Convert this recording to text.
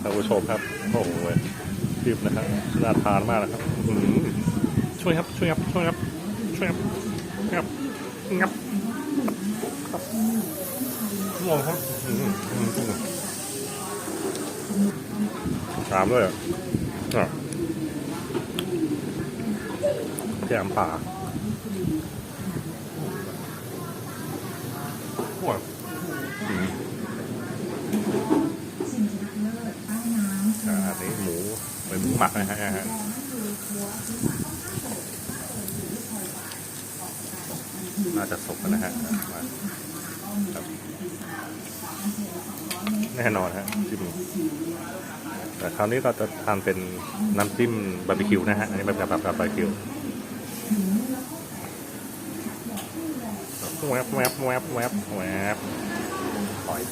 ท่านผู้ชมครับโอ้โหคลิปนะครับน่าทานมากนะครับอื้อหือช่วยครับช่วยครับช่วยครับช่วยครับงับงับครับงงครับอื้อหืออื้อหือตามด้วยอะอะแกมป่าโอ้ยอื้อหือ อ่าอันนี้หมู เป็นหมักนะฮะน่าจะสุกแล้วนะฮะแน่นอนฮะจิ้มแต่คราวนี้เราจะทานเป็นน้ำจิ้มบาร์บีคิวนะฮะอันนี้แบบแบบแบบบาร์บีคิวแวบแวบแวบแวบแวบหอย